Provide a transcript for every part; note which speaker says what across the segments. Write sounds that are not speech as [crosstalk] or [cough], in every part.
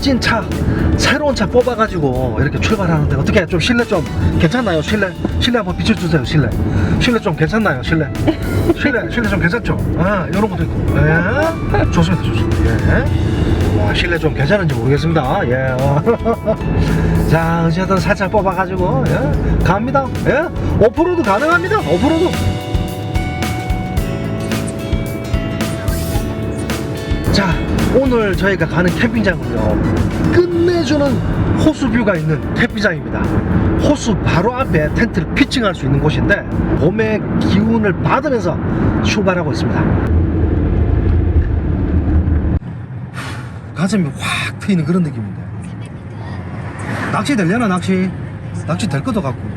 Speaker 1: 멋진 차 새로운 차 뽑아가지고 이렇게 출발하는데 어떻게 좀 실내 좀 괜찮나요? 실내 실내 한번 비춰주세요 실내. 실내 좀 괜찮나요 실내? 실내 실내 좀 괜찮죠? 아 이런 것도 있고. 예 좋습니다 좋습니다. 예 와 실내 좀 괜찮은지 모르겠습니다. [laughs] 예자 어쨌든 살짝 뽑아가지고 예. 갑니다. 예. 오프로드 가능합니다. 오프로드 오늘 저희가 가는 캠핑장은요 끝내주는 호수뷰가 있는 캠핑장입니다. 호수 바로 앞에 텐트를 피칭할 수 있는 곳인데 봄의 기운을 받으면서 출발하고 있습니다. 가슴이 확 트이는 그런 느낌인데. 낚시 되려나 낚시? 낚시 될 것도 같고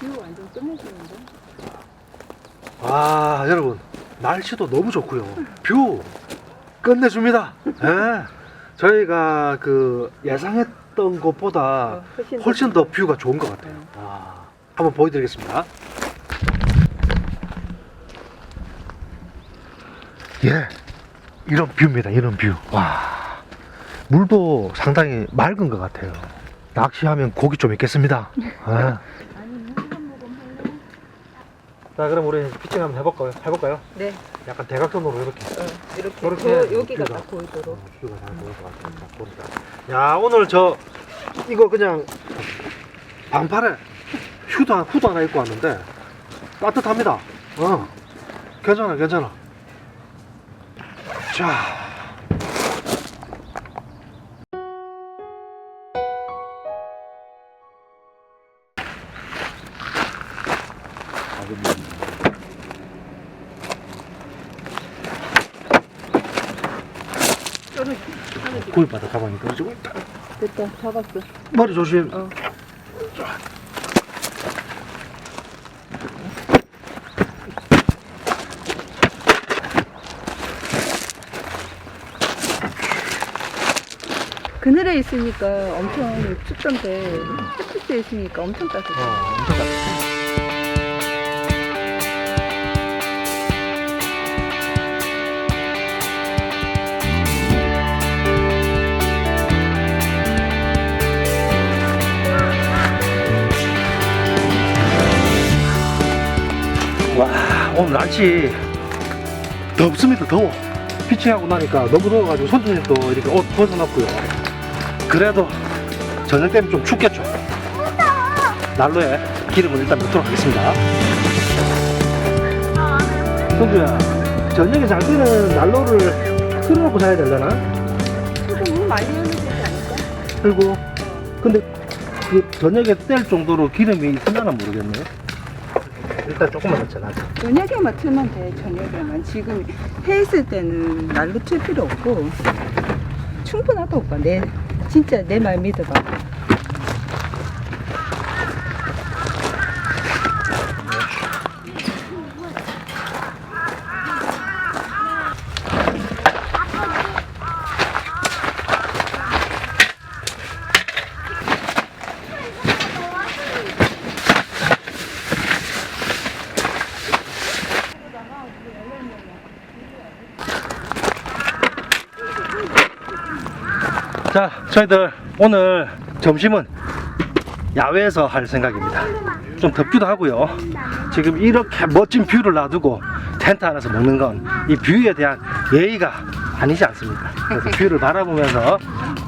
Speaker 2: 뷰 완전 끝내주는데?
Speaker 1: 아 여러분 날씨도 너무 좋고요. 뷰 끝내줍니다. 예. 저희가 그 예상했던 것보다
Speaker 2: 어, 훨씬 더
Speaker 1: 훨씬 더 뷰가 좋은 것 같아요. 와, 한번 보여드리겠습니다. 예. 이런 뷰입니다. 이런 뷰 와. 물도 상당히 맑은 것 같아요. 낚시하면 고기 좀 있겠습니다.
Speaker 2: 할래?
Speaker 1: 자 그럼 우리 피칭 한번 해볼까요? 해볼까요?
Speaker 2: 네,
Speaker 1: 약간 대각선으로 이렇게
Speaker 2: 어, 이렇게.
Speaker 1: 저렇게
Speaker 2: 저,
Speaker 1: 해야지,
Speaker 2: 여기가. 딱 보이도록.
Speaker 1: 뷰가 잘 보일 것 같아요. 딱 보니까. 야 오늘 저 이거 그냥 방팔에 휴드 하나, 후드 하나 입고 왔는데 따뜻합니다. 어 괜찮아 괜찮아. 자.
Speaker 2: 저는 하나
Speaker 1: 구입받아 가방이 떨어지고 있다.
Speaker 2: 됐다, 잡았어.
Speaker 1: 머리 조심.
Speaker 2: 어. 그늘에 있으니까 엄청 춥던데 햇빛에 있으니까 엄청 따뜻해.
Speaker 1: 어 엄청 따뜻해. 날씨 덥습니다 더워. 피칭하고 나니까 너무 더워가지고 손님도 이렇게 옷 벗어놨고요. 그래도 저녁 때면 좀 춥겠죠? 난로에 기름을 일단 넣도록 하겠습니다. 성주야 저녁에 잘 때는 난로를 틀어놓고 자야 되려나?
Speaker 2: 물 많이 넣으면 되지 않을까?
Speaker 1: 그리고 근데 그 저녁에 뗄 정도로 기름이 있으려나 모르겠네 일단 조금만 넣자 나
Speaker 2: 저녁에만 틀면 돼, 저녁에만. 지금 해 있을 때는 날로 틀 필요 없고. 충분하다, 오빠. 내, 진짜 내 말 믿어봐.
Speaker 1: 자, 저희들 오늘 점심은 야외에서 할 생각입니다. 좀 덥기도 하고요. 지금 이렇게 멋진 뷰를 놔두고 텐트 안에서 먹는 건 이 뷰에 대한 예의가 아니지 않습니까? 그래서 뷰를 바라보면서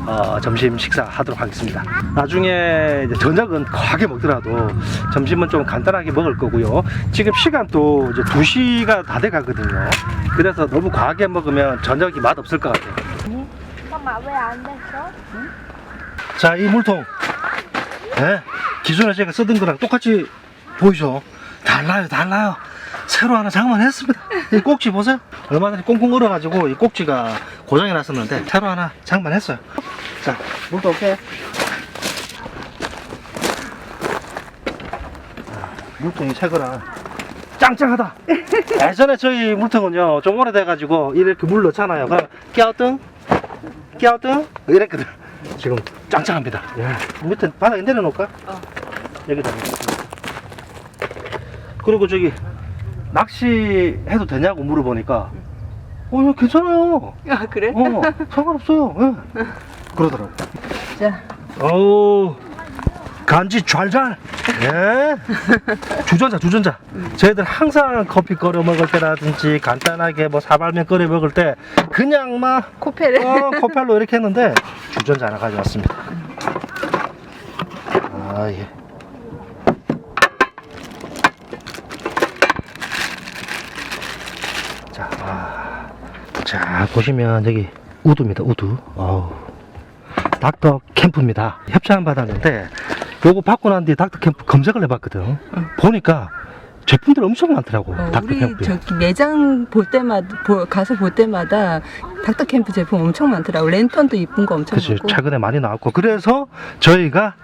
Speaker 1: 어, 점심 식사하도록 하겠습니다. 나중에 저녁은 과하게 먹더라도 점심은 좀 간단하게 먹을 거고요. 지금 시간 또 이제 2시가 다 돼 가거든요. 그래서 너무 과하게 먹으면 저녁이 맛 없을 것 같아요.
Speaker 3: 잠깐만 왜안 됐어?
Speaker 1: 자, 이 물통. 예? 기존에 제가 쓰던 거랑 똑같이 보이죠? 달라요, 달라요. 새로 하나 장만했습니다. 이 꼭지 보세요. 얼마 전에 꽁꽁 얼어가지고 이 꼭지가 고장이 났었는데 새로 하나 장만했어요. 자, 물도 올게요. 물통이 새거라 짱짱하다. [laughs] 예전에 저희 물통은요 좀 오래돼가지고 이렇게 물 넣잖아요. 그럼 깨어등, 깨어등 이랬거든. 지금 짱짱합니다. 예. 밑에 바닥에 내려놓을까?
Speaker 2: 어.
Speaker 1: 여기다. 그리고 저기 낚시 해도 되냐고 물어보니까 어, 예, 괜찮아요.
Speaker 2: 아 그래?
Speaker 1: 어, 상관없어요. 예. 그러더라고.
Speaker 2: 자
Speaker 1: 어우 간지 잘잘. 예. [laughs] 주전자 주전자. 저희들 항상 커피 끓여 먹을 때라든지 간단하게 뭐 사발면 끓여 먹을 때 그냥 막
Speaker 2: 코페를
Speaker 1: 어, 코펠로 이렇게 했는데 주전자 하나 가져왔습니다. 아예. 자, 아, 자 보시면 여기 우두입니다 우두. 어우. 닥터 캠프입니다. 협찬 받았는데 요거 받고 난 뒤에 닥터 캠프 검색을 해봤거든. 보니까 제품들 엄청 많더라고.
Speaker 2: 어,
Speaker 1: 닥터
Speaker 2: 우리
Speaker 1: 캠프.
Speaker 2: 저기 매장 볼 때마다 보- 가서 볼 때마다 닥터 캠프 제품 엄청 많더라고 랜턴도 이쁜 거 엄청
Speaker 1: 그치
Speaker 2: 많고
Speaker 1: 최근에 많이 나왔고 그래서 저희가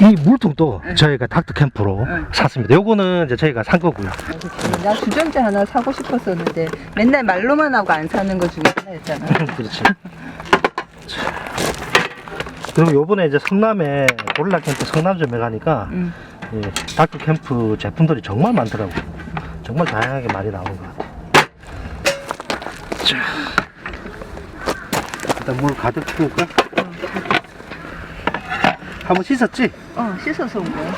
Speaker 1: 이 물통도 저희가 닥터 캠프로
Speaker 2: 응.
Speaker 1: 샀습니다. 요거는 이제 저희가 산 거고요.
Speaker 2: 어, 그치. 나 주전자 하나 사고 싶었었는데 맨날 말로만 하고 안 사는 거 중에 하나였잖아 [laughs]
Speaker 1: 그렇지. 자. [laughs] 그리고 요번에 이제 성남에 고릴라 캠프 성남점에 가니까
Speaker 2: 응.
Speaker 1: 예, 닥터 캠프 제품들이 정말 많더라고. 정말 다양하게 많이 나오는 것 같아. 자, 일단 물 가득 채울까? 한 번 씻었지?
Speaker 2: 어 씻어서 온 거야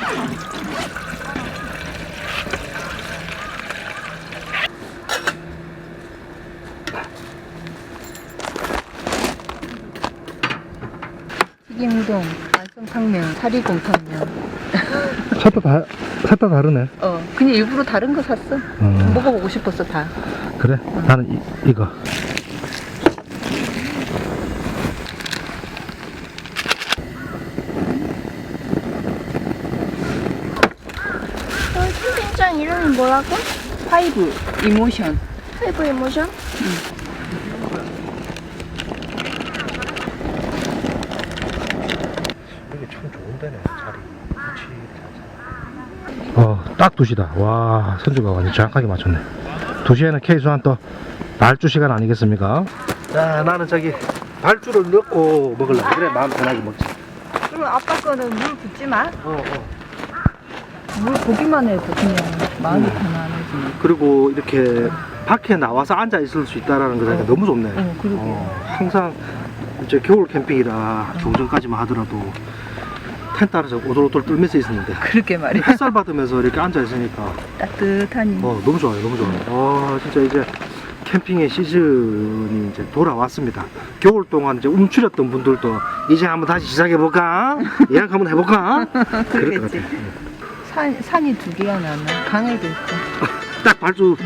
Speaker 2: 튀김우동, 완성탕면, 사리곰탕면
Speaker 1: 셋다 다, 셋다 다르네.
Speaker 2: 어 그냥 일부러 다른 거 샀어
Speaker 1: 음,
Speaker 2: 먹어보고 싶었어 다
Speaker 1: 그래? 나는 이, 이거.
Speaker 3: 너 캠핑장 이름이 뭐라고?
Speaker 2: 파이브 이모션
Speaker 3: 페이브 이모션?
Speaker 1: 여기 참 좋은 데네, 자리. 어, 딱 2시다. 와, 선주가 완전 정확하게 맞췄네. 2시에는 케이수한 또 발주 시간 아니겠습니까? 자, 나는 저기 발주를 넣고 먹으려고. 그래, 마음 편하게 먹지.
Speaker 2: 그럼 아빠 거는 물 붓지 마.
Speaker 1: 어, 어.
Speaker 2: 물 보기만 해도 그냥 마음이
Speaker 1: 음.
Speaker 2: 편안해지.
Speaker 1: 그리고 이렇게 밖에 나와서 앉아 있을 수 있다라는 거 자체가
Speaker 2: 어.
Speaker 1: 너무 좋네.
Speaker 2: 어, 그러게.
Speaker 1: 어, 항상 이제 겨울 캠핑이라 종전까지만 하더라도 텐트 안에서 오돌오돌 떨면서 있었는데
Speaker 2: 그렇게 말이야.
Speaker 1: 햇살 받으면서 이렇게 앉아 있으니까
Speaker 2: 따뜻하니.
Speaker 1: 어, 너무 좋아요, 너무 좋아요. 아, 진짜 이제 캠핑의 시즌이 이제 돌아왔습니다. 겨울 동안 이제 움츠렸던 분들도 이제 한번 다시 시작해 볼까? [laughs] 예약 한번 해볼까? 그럴 것
Speaker 2: 그러겠지.
Speaker 1: 같아요.
Speaker 2: 산, 산이 두 개야 나는. 강에도 있고. [laughs]
Speaker 1: 딱 발주,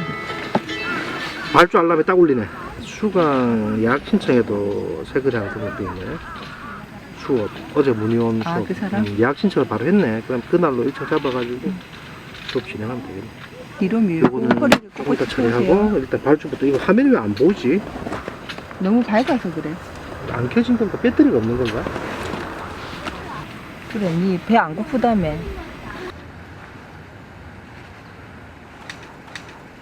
Speaker 1: 발주 알람에 딱 울리네. 수강 예약 신청에도 새 글이 하나 등록돼 있네. 수업, 어제 문의 온
Speaker 2: 아,
Speaker 1: 수업.
Speaker 2: 그 사람?
Speaker 1: 음, 예약 신청을 바로 했네. 그럼 그날로 일정 잡아가지고 수업 진행하면 되겠네.
Speaker 2: 뒤로 밀고 허리를
Speaker 1: 조금 이따. 처리하고 일단 발주부터 이거 화면이 왜 안 보이지?
Speaker 2: 너무 밝아서 그래.
Speaker 1: 안 켜진 건가? 배터리가 없는 건가?
Speaker 2: 그래, 니 배 안 고프다며.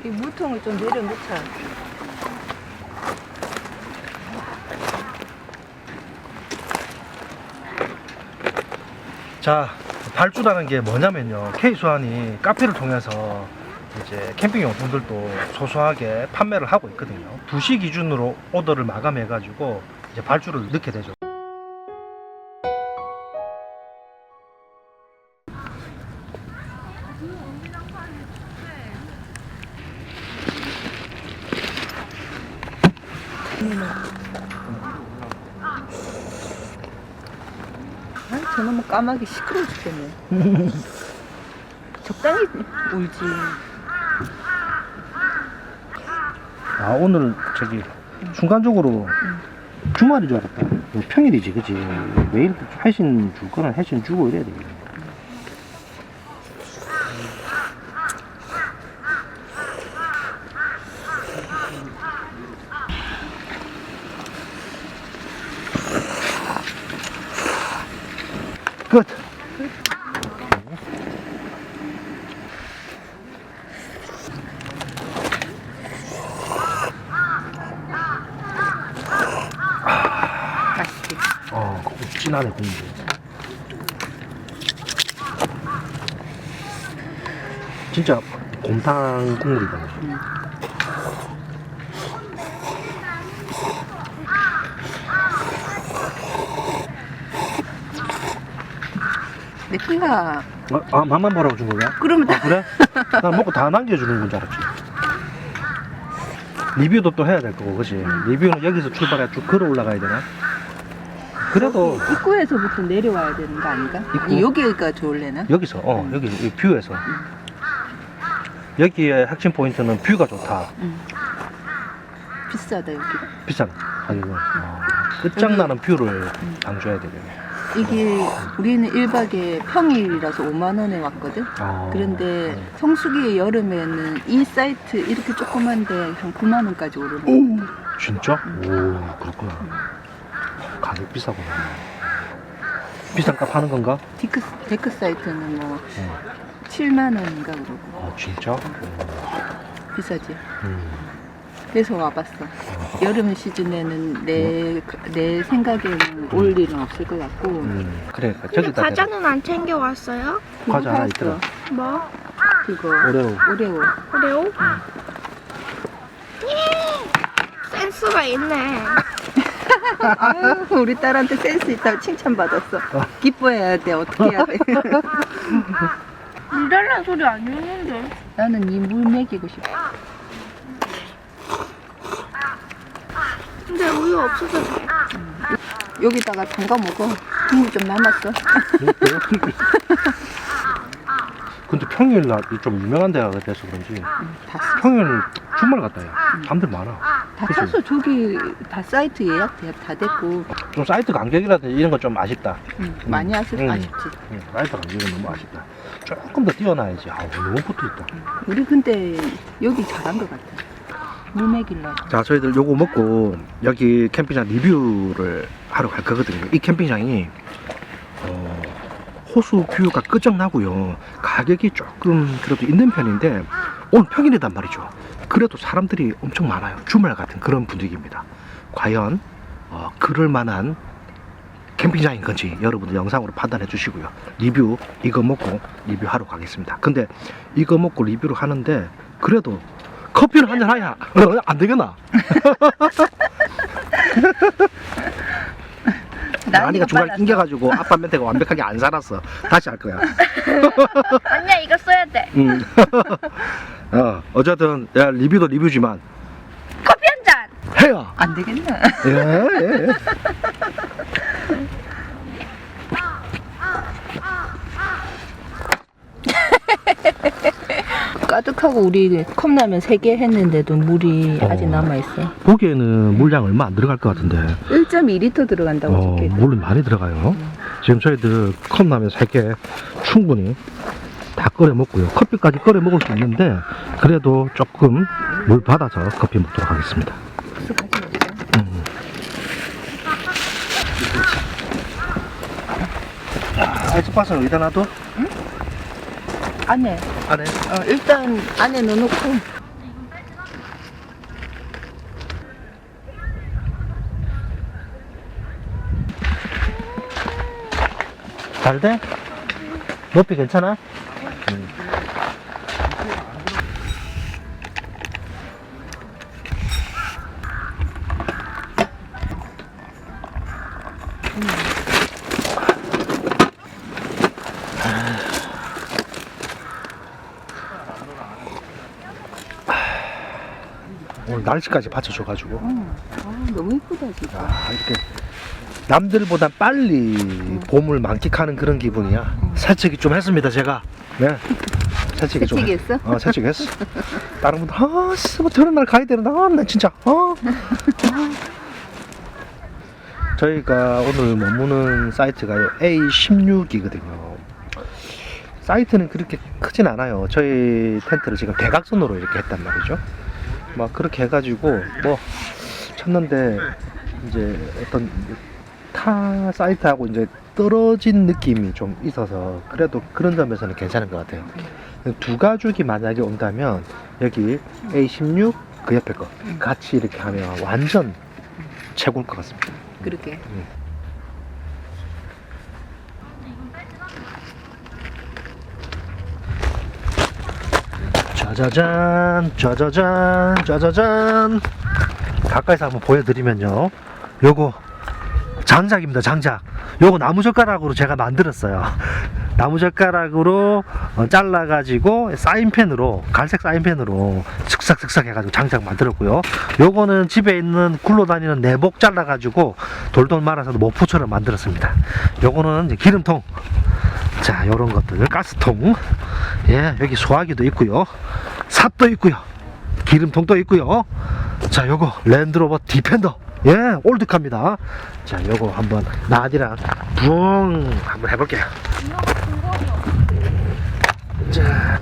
Speaker 2: 이 물통을 좀 내려놓자.
Speaker 1: 자, 발주라는 게 뭐냐면요. K수환이 카페를 통해서 이제 캠핑 용품들도 소소하게 판매를 하고 있거든요. 2시 기준으로 오더를 마감해가지고 이제 발주를 넣게 되죠.
Speaker 2: 아, 저놈의 까마귀 시끄러워 죽겠네. 적당히 울지.
Speaker 1: 아, 오늘 저기 순간적으로 주말인 줄 알았다. 평일이지, 그지? 매일 회신 줄 거는 회신 주고 이래야 되겠네. 끝.
Speaker 2: 맛있지.
Speaker 1: 어, 진하네 국물. 진짜 곰탕 국물이다.
Speaker 2: 내 피가
Speaker 1: 아, 아 맛만 보라고 준 거야?
Speaker 2: 그러면
Speaker 1: 아,
Speaker 2: 다
Speaker 1: 그래? 난 먹고 다 남겨주는 건 줄 알았지. 리뷰도 또 해야 될 거고, 그지? 리뷰는 여기서 출발해 쭉 걸어 올라가야 되나? 그래도
Speaker 2: 입구에서부터 내려와야 되는 거 아닌가?
Speaker 1: 입구?
Speaker 2: 여기가 좋을래나?
Speaker 1: 여기서, 어, 여기 이 뷰에서. 여기의 핵심 포인트는 뷰가 좋다.
Speaker 2: 응. 비싸다 여기.
Speaker 1: 비싼 가격은. 어, 끝장나는 뷰를 강조해야 되겠네.
Speaker 2: 이게 우리는 1박에 평일이라서 5만 원에 왔거든.
Speaker 1: 어,
Speaker 2: 그런데 성수기 여름에는 이 사이트 이렇게 조그만데 한 9만 원까지 오르는. 거.
Speaker 1: 진짜? 오, 그렇구나. 가격 비싸구나. 비싼 값 하는 건가?
Speaker 2: 디크 데크 사이트는 뭐
Speaker 1: 어,
Speaker 2: 7만 원인가 그러고
Speaker 1: 어 진짜?
Speaker 2: 비싸지.
Speaker 1: 음.
Speaker 2: 그래서 와봤어. 여름 시즌에는 내, 내 생각에는 올 일은 없을 것 같고.
Speaker 1: 음, 그래,
Speaker 3: 근데
Speaker 1: 저기다.
Speaker 3: 과자는 안 챙겨왔어요?
Speaker 2: 그거
Speaker 1: 과자 하나. 있더라.
Speaker 3: 뭐?
Speaker 2: 그거
Speaker 1: 오레오.
Speaker 2: 오레오.
Speaker 3: 오레오? 예! 센스가 있네.
Speaker 2: 아유, [laughs] 우리 딸한테 센스 있다고 칭찬받았어. 기뻐해야 돼. 어떻게 해야 돼? [laughs]
Speaker 3: 물 달라는 소리 아니었는데.
Speaker 2: 나는 이 물 먹이고 싶어.
Speaker 3: 근데 우유 없어서 돼.
Speaker 2: 여기다가 담가 먹어. 국물 좀 남았어. [laughs]
Speaker 1: 근데 평일 날 좀 유명한 데가 돼서 그런지
Speaker 2: 다, 사-
Speaker 1: 평일 주말 갔다 해. 사람들 많아.
Speaker 2: 다
Speaker 1: 그치?
Speaker 2: 사서 저기 다 사이트 예약 대- 다 됐고
Speaker 1: 좀 사이트 간격이라든지 이런 건좀 아쉽다.
Speaker 2: 응, 많이 아쉽,
Speaker 1: 음.
Speaker 2: 아쉽지.
Speaker 1: 응, 사이트 간격은 너무 아쉽다. 조금 더 뛰어나야지. 아, 너무 붙어 있다.
Speaker 2: 우리 근데 여기 잘한 것 같아. 물 먹이려고.
Speaker 1: 자, 저희들 요거 먹고 여기 캠핑장 리뷰를 하러 갈 거거든요. 이 캠핑장이 어, 호수 뷰가 끝장나고요. 가격이 조금 그래도 있는 편인데 오늘 평일이단 말이죠. 그래도 사람들이 엄청 많아요. 주말 같은 그런 분위기입니다. 과연 어, 그럴 만한 캠핑장인 건지 여러분들 영상으로 판단해 주시고요. 리뷰 이거 먹고 리뷰하러 가겠습니다. 근데 이거 먹고 리뷰를 하는데 그래도 커피를 한잔 하야 어, 안 되겠나? 나니가 중간에. 낑겨가지고 아빠 멘트가 완벽하게 안 살았어. 다시 할 거야. [laughs]
Speaker 3: 아니야, 이거 써야 돼.
Speaker 1: 음. [laughs] 어, 어쨌든 야, 리뷰도 리뷰지만
Speaker 3: 커피 한 잔!
Speaker 1: 해요.
Speaker 2: 안 되겠나?
Speaker 1: 예, 예. [laughs]
Speaker 2: 가득하고 우리 컵라면 3개 했는데도 물이
Speaker 1: 어.
Speaker 2: 아직 남아있어.
Speaker 1: 보기에는 물량 얼마 안 들어갈 것 같은데
Speaker 2: 1.2리터 들어간다고
Speaker 1: 어,
Speaker 2: 적혀있어.
Speaker 1: 물은 많이 들어가요. 지금 저희들 컵라면 3개 충분히 다 끓여 먹고요. 커피까지 끓여 먹을 수 있는데 그래도 조금 물 받아서 커피 먹도록 하겠습니다. 음. 아이스박스는 어디다 놔둬?
Speaker 2: 안에.
Speaker 1: 안에.
Speaker 2: 어, 일단 안에 넣어놓고.
Speaker 1: 잘 돼? 높이 괜찮아? 오늘 날씨까지 받쳐줘가지고
Speaker 2: 아, 너무 이쁘다, 진짜.
Speaker 1: 아, 이렇게 남들보다 빨리 봄을 만끽하는 그런 기분이야. 살찌기 좀 했습니다, 제가. 네. 살찌기 좀.
Speaker 2: 했어?
Speaker 1: 어, 살찌기 했어. 다른 분들, 아, 씨, 뭐 저런 날 가야 되는데, 아, 나 진짜, 어. [laughs] 저희가 오늘 머무는 사이트가요, A16이거든요. 사이트는 그렇게 크진 않아요. 저희 텐트를 지금 대각선으로 이렇게 했단 말이죠. 막 그렇게 해가지고, 뭐, 쳤는데, 이제 어떤 타 사이트하고 이제 떨어진 느낌이 좀 있어서 그래도 그런 점에서는 괜찮은 것 같아요. 두 가죽이 만약에 온다면 여기 A16 그 옆에 거 같이 이렇게 하면 완전 최고일 것 같습니다.
Speaker 2: 그렇게.
Speaker 1: 짜자잔, 짜자잔, 짜자잔. 가까이서 한번 보여드리면요. 요거 장작입니다. 장작. 요거 나무젓가락으로 제가 만들었어요. [laughs] 나무젓가락으로 어, 잘라가지고 사인펜으로 갈색 사인펜으로 슥싹슥싹 해가지고 장작 만들었고요. 요거는 집에 있는 굴러다니는 내복 잘라가지고 돌돌 말아서 모포처럼 만들었습니다. 요거는 기름통. 자 요런 것들. 가스통. 예 여기 소화기도 있고요. 삽도 있고요. 기름통도 있고요. 자 요거 랜드로버 디펜더. 예 올드카입니다. 자 요거 한번 나디랑 붕 한번 해볼게요. 자.